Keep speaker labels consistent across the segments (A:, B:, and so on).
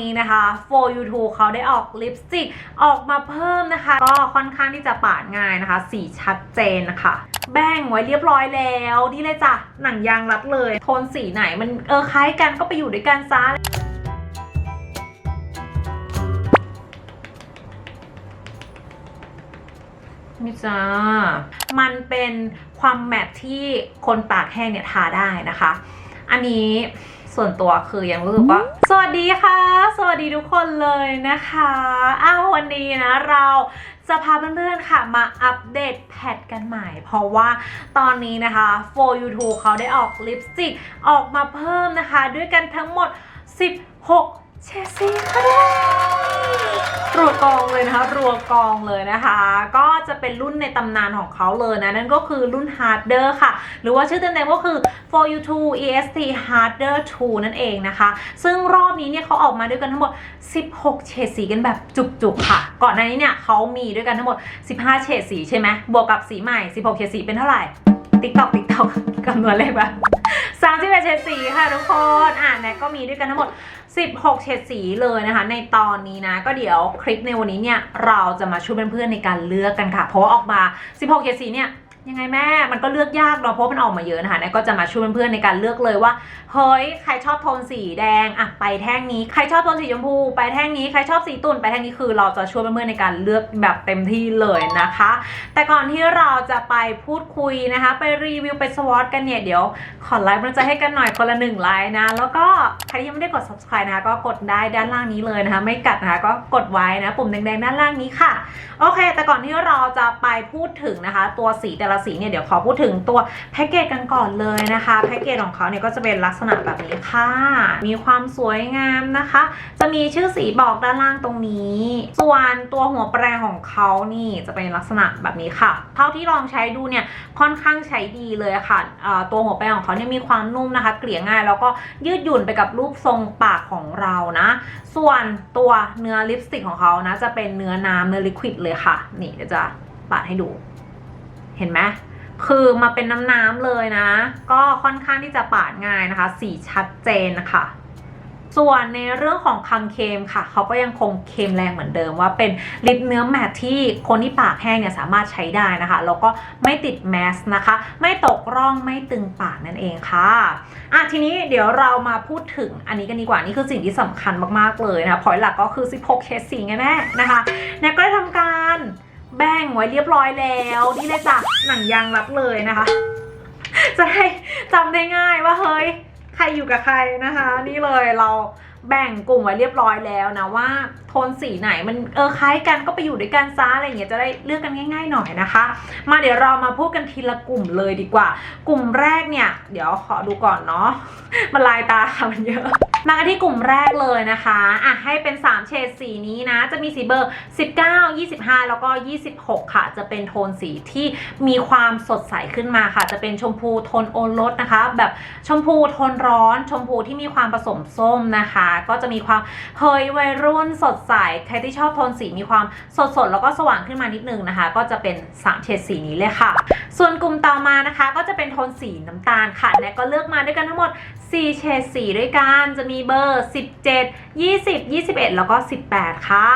A: นี้นะคะ for you t o เขาได้ออกลิปสติกออกมาเพิ่มนะคะ ก็ค่อนข้างที่จะปาดง่ายนะคะ สีชัดเจนนะคะ แบ่งไว้เรียบร้อยแล้วนี่เลยจ้ะหนังยางรัดเลย โทนสีไหนมันเออคล้ายกันก็ไปอยู่ด้วยกันซะนี่จ้า มันเป็นความแมทที่คนปากแห้งเนี่ยทาได้นะคะ อันนี้ ส่วนตัวคือยังรู้สึกว่า สวัสดีค่ะ สวัสดีทุกคนเลยนะคะอ้าววันนี้นะเราจะพาเพื่อนๆค่ะมาอัปเดตแพทกันใหม่ เพราะว่าตอนนี้นะคะ for you t o เขาได้ออกลิปสติกออกมาเพิ่มนะคะ ด้วยกันทั้งหมด 16 เชสซี่ค่ะรัวกองเลยนะคะรัวกองเลยนะคะ ก็จะเป็นรุ่นในตำนานของเขาเลยนะ นั่นก็คือรุ่น Harder ค่ะ หรือว่าชื่อเต็มๆก็คือ For You 2 EST Harder 2 นั่นเองนะคะ ซึ่งรอบนี้เนี่ยเขาออกมาด้วยกันทั้งหมด 16 เฉดสีกันแบบจุกๆค่ะ ก่อนหน้านี้เนี่ยเขามีด้วยกันทั้งหมด 15 เฉดสีใช่ไหมบวกกับสีใหม่ 16 เฉดสีเป็นเท่าไหร่ ติ๊กต็อกติ๊กต็อกคำนวณเลขแบบ31เฉดสีค่ะทุกคนอ่าแน็กก็มีด้วยกันทั้งหมด 16 เฉดสีเลยนะคะ ในตอนนี้นะ ก็เดี๋ยวคลิปในวันนี้เนี่ย เราจะมาช่วยเพื่อนๆในการเลือกกันค่ะ เพราะว่าออกมา 16 เฉดสีเนี่ยยังไงแม่ มันก็เลือกยากเนาะเพราะมันออกมาเยอะนะคะแน็กก็จะมาช่วยเพื่อนๆในการเลือกเลยว่า เฮ้ยใครชอบโทนสีแดงอะไปแท่งนี้ใครชอบโทนสีชมพู ไปแท่งนี้ใครชอบสีตุ่นไปแท่งนี้คือเราจะช่วยเพื่อนๆในการเลือกแบบเต็มที่เลยนะคะ แต่ก่อนที่เราจะไปพูดคุยนะคะ ไปรีวิวไปสวอตกันเนี่ยเดี๋ยวขอไลค์มันจะให้กันหน่อยคนละหนึ่งไลค์นะ แล้วก็ใครที่ยังไม่ได้กด subscribe นะคะก็กดได้ด้านล่างนี้เลยนะคะ ไม่กัดนะคะก็กดไว้นะ ปุ่มแดงๆด้านล่างนี้ค่ะโอเค แต่ก่อนที่เราจะไปพูดถึงนะคะ ตัวสีแต่ละสีเนี่ยเดี๋ยวขอพูดถึงตัวแพ็กเกจกันก่อนเลยนะคะแพ็กเกจของเขาเนี่ยก็จะเป็นลักษณะแบบนี้ค่ะ มีความสวยงามนะคะ จะมีชื่อสีบอกด้านล่างตรงนี้ ส่วนตัวหัวแปรงของเขานี่จะเป็นลักษณะแบบนี้ค่ะ เท่าที่ลองใช้ดูเนี่ยค่อนข้างใช้ดีเลยค่ะ ตัวหัวแปรงของเขาเนี่ยมีความนุ่มนะคะ เกลี่ยง่ายแล้วก็ยืดหยุ่นไปกับรูปทรงปากของเรานะ ส่วนตัวเนื้อลิปสติกของเขานะจะเป็นเนื้อน้ำเนื้อลิควิดเลยค่ะ นี่เดี๋ยวจะปาดให้ดู เห็นไหม คือมาเป็นน้ำน้ำๆเลยนะ ก็ค่อนข้างที่จะปาดง่ายนะคะ สีชัดเจนนะคะ ส่วนในเรื่องของควาเค็มค่ะ เขาก็ยังคงเค็มแรงเหมือนเดิมว่าเป็นลิปเนื้อแมทที่คนที่ปากแห้งเนี่ยสามารถใช้ได้นะคะ แล้วก็ไม่ติดแมสนะคะ ไม่ตกร่องไม่ตึงปากนั่นเองค่ะอะทีนี้เดี๋ยวเรามาพูดถึงอันนี้กันดีกว่า นี่คือสิ่งที่สำคัญมากๆเลยนะคะพอยหลักก็คือ 16เคสสีไงแม่นะคะแนกก็ได้ทำการ แบ่งไว้เรียบร้อยแล้วนี่เลยจ้ะหนังยางรัดเลยนะคะ จะได้จำได้ง่ายว่าเฮ้ยใครอยู่กับใครนะคะ นี่เลยเราแบ่งกลุ่มไว้เรียบร้อยแล้วนะว่าโทนสีไหนมันเออคล้ายกันก็ไปอยู่ด้วยกันซะอะไรอย่างเงี้ยจะได้เลือกกันง่ายๆหน่อยนะคะ มาเดี๋ยวเรามาพูดกันทีละกลุ่มเลยดีกว่า กลุ่มแรกเนี่ย เดี๋ยวขอดูก่อนเนาะมันลายตาค่ะมันเยอะ มากันที่กลุ่มแรกเลยนะคะอะให้เป็น 3 เฉดสีนี้นะ จะมีสีเบอร์ 19 25 แล้วก็ 26 ค่ะ จะเป็นโทนสีที่มีความสดใสขึ้นมาค่ะ จะเป็นชมพูโทนโอรสนะคะ แบบชมพูโทนร้อน ชมพูที่มีความผสมส้มนะคะ ก็จะมีความเฮยวัยรุ่นสดใส ใครที่ชอบโทนสีมีความสดสดๆแล้วก็สว่างขึ้นมานิดนึงนะคะ ก็จะเป็น 3 เฉดสีนี้เลยค่ะ ส่วนกลุ่มต่อมานะคะ ก็จะเป็นโทนสีน้ำตาลค่ะแนกก็เลือกมาด้วยกันทั้งหมด 4 เฉดสีด้วยกันจะมีมีเบอร์ 17 20 21 แล้วก็ 18 ค่ะ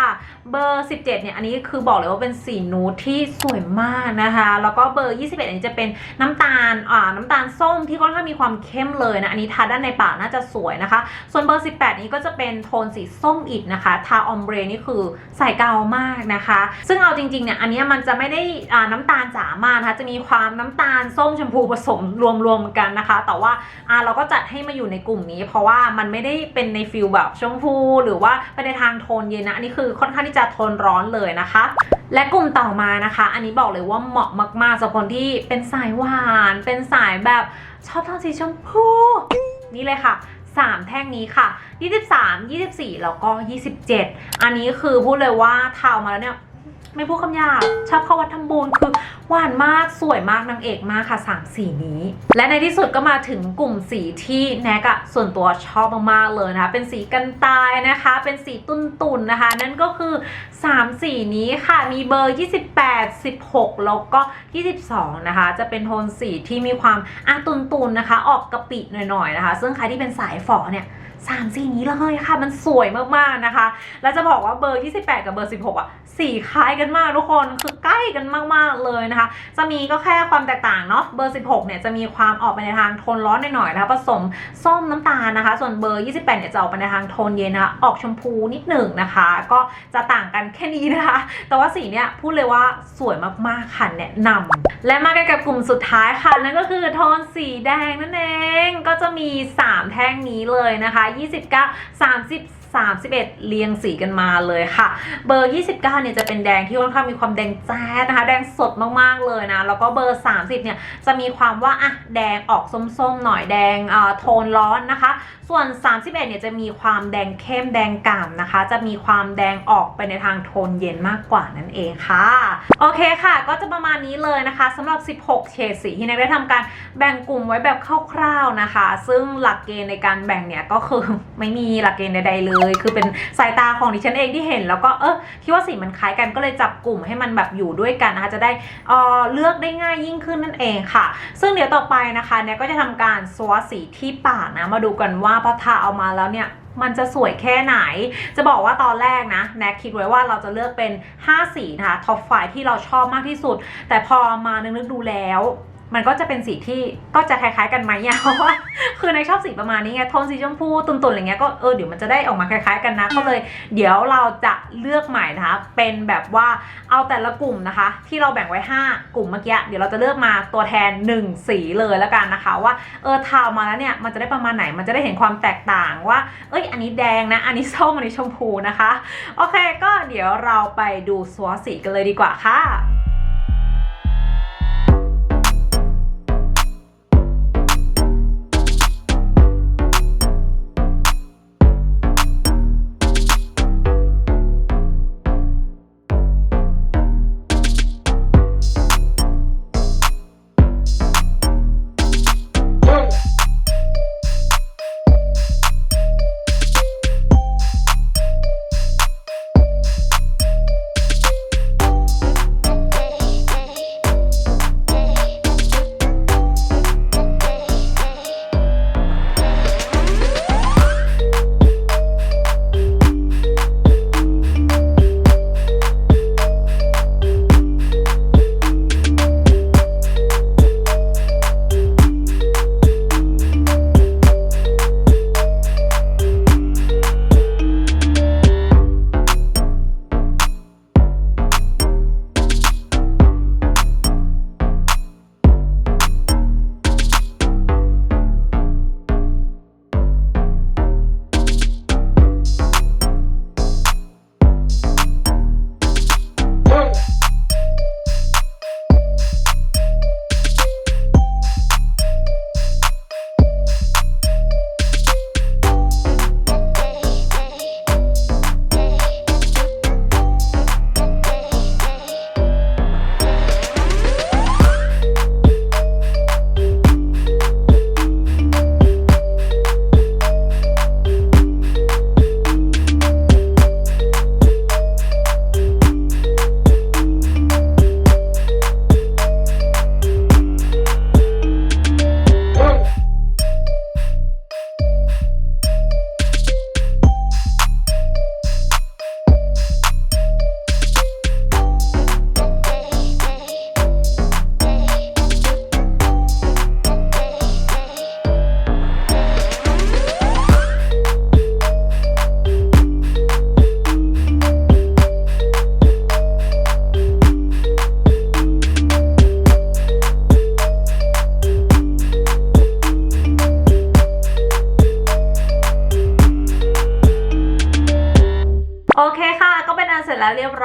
A: เบอร์ 17 เนี่ย อันนี้คือบอกเลยว่าเป็นสีนูดที่สวยมากนะคะ แล้วก็เบอร์ 21 อันนี้จะเป็นน้ำตาล อ่า น้ำตาลส้มที่ค่อนข้างมีความเข้มเลยนะ อันนี้ทาด้านในปากน่าจะสวยนะคะ ส่วนเบอร์ 18 นี้ก็จะเป็นโทนสีส้มอิดนะคะ ทาออมเบรนี่คือใส่เกามากนะคะ ซึ่งเอาจริงๆ เนี่ย อันนี้มันจะไม่ได้อ่าน้ำตาลจ๋ามากนะคะ จะมีความน้ำตาลส้มชมพูผสมรวมๆกันนะคะ แต่ว่าอ่าเราก็จัดให้มาอยู่ในกลุ่มนี้ เพราะว่ามันไม่ได้เป็นในฟิลแบบชมพู หรือว่าไปในทางโทนเย็นนะอันนี้คือค่อนข้างที่จะโทนร้อนเลยนะคะ และกลุ่มต่อมานะคะ อันนี้บอกเลยว่าเหมาะมากๆสำหรับคนที่เป็นสายหวาน เป็นสายแบบชอบโทนสีชมพู นี่เลยค่ะ3 แท่งนี้ค่ะ 23 24 แล้วก็ 27 อันนี้คือพูดเลยว่าทามาแล้วเนี่ย ไม่พูดคำหยาบชอบเข้าวัดทำบุญคือหวานมากสวยมากนางเอกมากค่ะสามสีนี้ และในที่สุดก็มาถึงกลุ่มสีที่แนกอะส่วนตัวชอบมากๆเลยนะคะเป็นสีกันตายนะคะ เป็นสีตุนตุนๆนะคะ นั่นก็คือ 3 สีนี้ค่ะมีเบอร์ 28 16 แล้วก็ 22 นะคะ จะเป็นโทนสีที่มีความอะตุนตุนๆนะคะ ออกกะปิหน่อยๆนะคะ ซึ่งใครที่เป็นสายฝอเนี่ย3สีนี้เลยค่ะ มันสวยมากๆนะคะ แล้วจะบอกว่าเบอร์ 28 กับเบอร์ 16 อะ สีคล้ายกันมากทุกคนคือใกล้กันมากๆเลยนะคะ จะมีก็แค่ความแตกต่างเนาะเบอร์ 16เนี่ยจะมีความออกไปในทางโทนร้อนหน่อยๆนะคะผสมส้มน้ำตาลนะคะ ส่วนเบอร์ 28เนี่ยจะออกไปในทางโทนเย็นนะคะออกชมพูนิดหนึ่งนะคะ ก็จะต่างกันแค่นี้นะคะ แต่ว่าสีเนี่ยพูดเลยว่าสวยมากๆค่ะแนะนำและมากันกับกลุ่มสุดท้ายค่ะนั่นก็คือโทนสีแดงนั่นเองก็จะมี 3 แท่งนี้เลยนะคะ 29 30 31 เรียงสีกันมาเลยค่ะ เบอร์ 29เนี่ยจะเป็นแดงที่ค่อนข้างมีความแดงแจ๊ดนะคะ แดงสดมากๆเลยนะ แล้วก็เบอร์ 30เนี่ยจะมีความว่าอะแดงออกส้มๆหน่อยแดงโทนร้อนนะคะ ส่วน 31เนี่ยจะมีความแดงเข้มแดงก่ำนะคะ จะมีความแดงออกไปในทางโทนเย็นมากกว่านั่นเองค่ะ โอเคค่ะ ก็จะประมาณนี้เลยนะคะสำหรับ 16 เฉดสีที่แนกได้ทำการแบ่งกลุ่มไว้แบบคร่าวๆนะคะ ซึ่งหลักเกณฑ์ในการแบ่งเนี่ยก็คือไม่มีหลักเกณฑ์ใดๆเลยคือเป็นสายตาของดิฉันเองที่เห็น แล้วก็เออคิดว่าสีมันคล้ายกันก็เลยจับกลุ่มให้มันแบบอยู่ด้วยกันนะคะจะได้เอ่อเลือกได้ง่ายยิ่งขึ้นนั่นเองค่ะ ซึ่งเดี๋ยวต่อไปนะคะเนี่ยก็จะทำการสวอสีที่ปากนะมาดูกันว่าพอทาเอามาแล้วเนี่ยมันจะสวยแค่ไหน จะบอกว่าตอนแรกนะแนกคิดไว้ว่าเราจะเลือกเป็น 5 สีนะคะท็อปไฟที่เราชอบมากที่สุด แต่พอมานึกๆดูแล้ว มันก็จะเป็นสีที่ก็จะคล้ายๆกันไหมอะเพราะว่าคือในชอบสีประมาณนี้ไงโทนสีชมพูตุ่นๆอะไรเงี้ยก็เออเดี๋ยวมันจะได้ออกมาคล้ายๆกันนะก็เลยเดี๋ยวเราจะเลือกใหม่นะคะเป็นแบบว่าเอาแต่ละกลุ่มนะคะ ที่เราแบ่งไว้ 5 กลุ่มเมื่อกี้เดี๋ยวเราจะเลือกมาตัวแทน 1 สีเลยแล้วกันนะคะ ว่าเออทามาแล้วเนี่ยมันจะได้ประมาณไหนมันจะได้เห็นความแตกต่างว่า เอ้ยอันนี้แดงนะอันนี้ส้มอันนี้ชมพูนะคะโอเค ก็เดี๋ยวเราไปดูสวอสีกันเลยดีกว่าค่ะ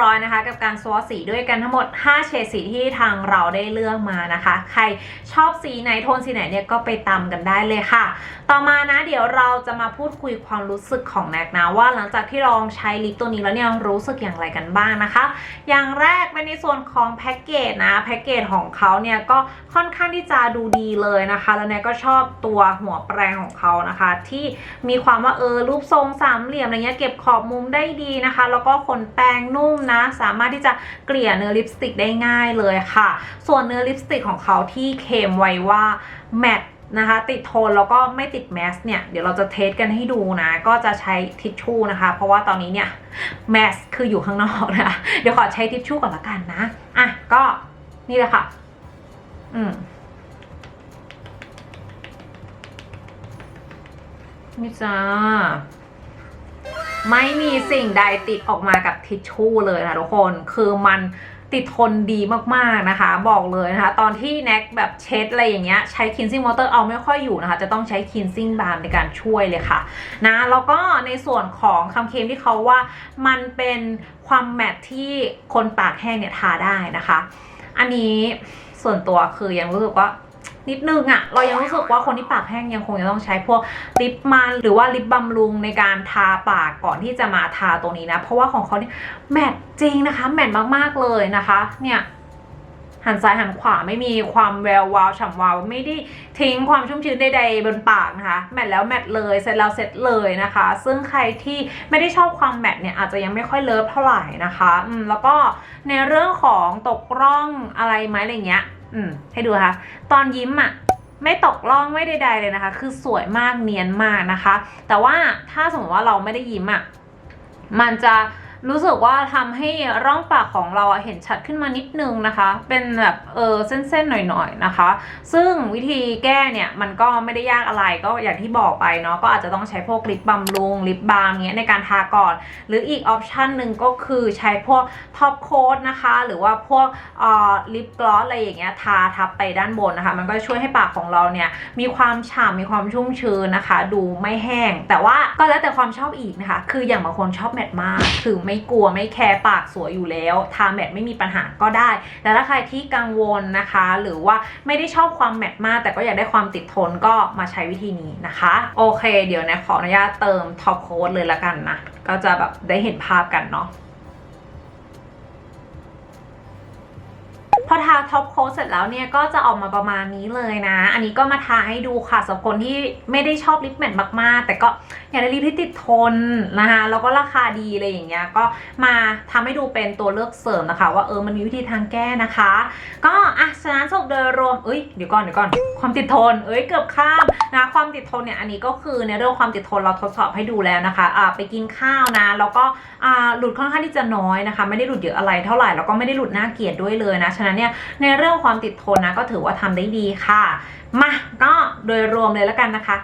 A: ร้อยนะคะ กับการสวอสีด้วยกันทั้งหมด 5 เฉดสีที่ทางเราได้เลือกมานะคะ ใครชอบสีไหนโทนสีไหนเนี่ยก็ไปตามกันได้เลยค่ะ ต่อมานะเดี๋ยวเราจะมาพูดคุยความรู้สึกของแนกนะว่าหลังจากที่ลองใช้ลิปตัวนี้แล้วเนี่ยรู้สึกอย่างไรกันบ้างนะคะ อย่างแรกเป็นในส่วนของแพ็กเกจนะแพ็กเกจของเขาเนี่ยก็ค่อนข้างที่จะดูดีเลยนะคะ แล้วเนี่ยก็ชอบตัวหัวแปรงของเขานะคะ ที่มีความว่าเออรูปทรงสามเหลี่ยมอะไรเงี้ยเก็บขอบมุมได้ดีนะคะ แล้วก็ขนแปรงนุ่มนะ สามารถที่จะเกลี่ยเนื้อลิปสติกได้ง่ายเลยค่ะ ส่วนเนื้อลิปสติกของเขาที่เคลมไว้ว่าแมตนะคะติดโทนแล้วก็ไม่ติดแมสเนี่ย เดี๋ยวเราจะเทสกันให้ดูนะ ก็จะใช้ทิชชู่นะคะ เพราะว่าตอนนี้เนี่ยแมสคืออยู่ข้างนอกนะคะเดี๋ยวขอใช้ทิชชู่ก่อนละกันนะ อะ ก็นี่แหละค่ะ อืมนี่จ้า ไม่มีสิ่งใดติดออกมากับทิชชู่เลยนะทุกคนคือมันติดทนดีมากๆนะคะ บอกเลยนะคะ ตอนที่แน็กแบบเช็ดอะไรอย่างเงี้ยใช้ cleansing water เอาไม่ค่อยอยู่นะคะ จะต้องใช้ cleansing balm ในการช่วยเลยค่ะนะแล้วก็ในส่วนของคำเคลมที่เขาว่ามันเป็นความแมทที่คนปากแห้งเนี่ยทาได้นะคะ อันนี้ส่วนตัวคือยังรู้สึกว่า นิดนึงอะเรายังรู้สึกว่าคนที่ปากแห้งยังคงจะต้องใช้พวกลิปมันหรือว่าลิปบำรุงในการทาปากก่อนที่จะมาทาตัวนี้นะ เพราะว่าของเขาเนี่ยแมทจริงนะคะ แมทมากๆเลยนะคะ เนี่ยหันซ้ายหันขวาไม่มีความแวววาวฉ่ำวาวไม่ได้ทิ้งความชุ่มชื้นใดๆบนปากนะคะ แมทแล้วแมทเลยเสร็จแล้วเสร็จเลยนะคะ ซึ่งใครที่ไม่ได้ชอบความแมทเนี่ยอาจจะยังไม่ค่อยเลิฟเท่าไหร่นะคะอืมแล้วก็ในเรื่องของตกร่องอะไรไหมอะไรเงี้ย อืมให้ดูค่ะ ตอนยิ้มอะไม่ตกล่องไม่ใดๆเลยนะคะ คือสวยมากเนียนมากนะคะ แต่ว่าถ้าสมมติว่าเราไม่ได้ยิ้มอะมันจะ รู้สึกว่าทำให้ร่องปากของเราเห็นชัดขึ้นมานิดนึงนะคะ เป็นแบบเออเส้นๆหน่อยๆนะคะ ซึ่งวิธีแก้เนี่ยมันก็ไม่ได้ยากอะไรก็อย่างที่บอกไปเนาะก็อาจจะต้องใช้พวกลิปบำรุงลิปบาล์มเงี้ยในการทาก่อน หรืออีกออปชันหนึ่งก็คือใช้พวกท็อปโค้ดนะคะ หรือว่าพวกเอ่อลิปกลอสอะไรอย่างเงี้ยทาทับไปด้านบนนะคะ มันก็ช่วยให้ปากของเราเนี่ยมีความฉ่ำมีความชุ่มชื้นนะคะ ดูไม่แห้ง แต่ว่าก็แล้วแต่ความชอบอีกนะคะ คืออย่างบางคนชอบแมทมากคือไม่ไม่กลัวไม่แคร์ปากสวยอยู่แล้วทาแมทไม่มีปัญหาก็ได้ แต่ถ้าใครที่กังวลนะคะ หรือว่าไม่ได้ชอบความแมทมาก แต่ก็อยากได้ความติดทนก็มาใช้วิธีนี้นะคะ โอเค เดี๋ยวนะขออนุญาตเติมท็อปโค้ดเลยละกันนะ ก็จะแบบได้เห็นภาพกันเนาะ พอทาท็อปโค้ดเสร็จแล้วเนี่ยก็จะออกมาประมาณนี้เลยนะ อันนี้ก็มาทาให้ดูค่ะสำหรับคนที่ไม่ได้ชอบลิปแมทมากๆ แต่ก็อยากได้ลิปที่ติดทนนะคะแล้วก็ราคาดีอะไรอย่างเงี้ยก็มาทำให้ดูเป็นตัวเลือกเสริมนะคะ ว่าเออมันมีวิธีทางแก้นะคะ ก็อะฉะนั้นสรุปโดยรวมเอ้ยเดี๋ยวก่อนเดี๋ยวก่อนความติดทน เอ้ยเกือบข้ามนะความติดทนเนี่ยอันนี้ก็คือในเรื่องความติดทนเราทดสอบให้ดูแล้วนะคะอ่าไปกินข้าวนะ แล้วก็อ่าหลุดค่อนข้างที่จะน้อยนะคะ ไม่ได้หลุดเยอะอะไรเท่าไหร่แล้วก็ไม่ได้หลุดน่าเกลียดด้วยเลยนะฉะนั้นเนี่ยในเรื่องความติดทนนะก็ถือว่าทำได้ดีค่ะมาก็โดยรวมเลยแล้วกันนะคะ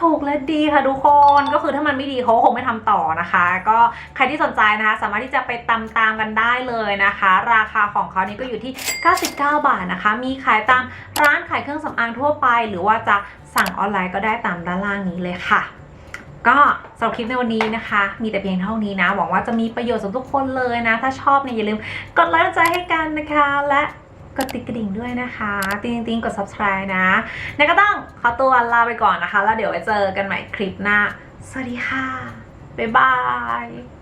A: ถูกและดีค่ะทุกคนก็คือถ้ามันไม่ดีเขาคงไม่ทำต่อนะคะ ก็ใครที่สนใจนะคะ สามารถที่จะไปตามตามกันได้เลยนะคะ ราคาของเขานี่ก็อยู่ที่ 99 บาทนะคะ มีขายตามร้านขายเครื่องสำอางทั่วไป หรือว่าจะสั่งออนไลน์ก็ได้ตามด้านล่างนี้เลยค่ะก็สำหรับคลิปในวันนี้นะคะ มีแต่เพียงเท่านี้นะ หวังว่าจะมีประโยชน์สำหรับทุกคนเลยนะ ถ้าชอบเนี่ยอย่าลืมกดไลค์กดใจให้กันนะคะ และ กดติดกระดิ่งด้วยนะคะ ติ๊งติ๊งกด subscribe นะนก็ต้องขอตัวลาไปก่อนนะคะ แล้วเดี๋ยวไว้เจอกันใหม่คลิปหน้า สวัสดีค่ะ บ๊ายบาย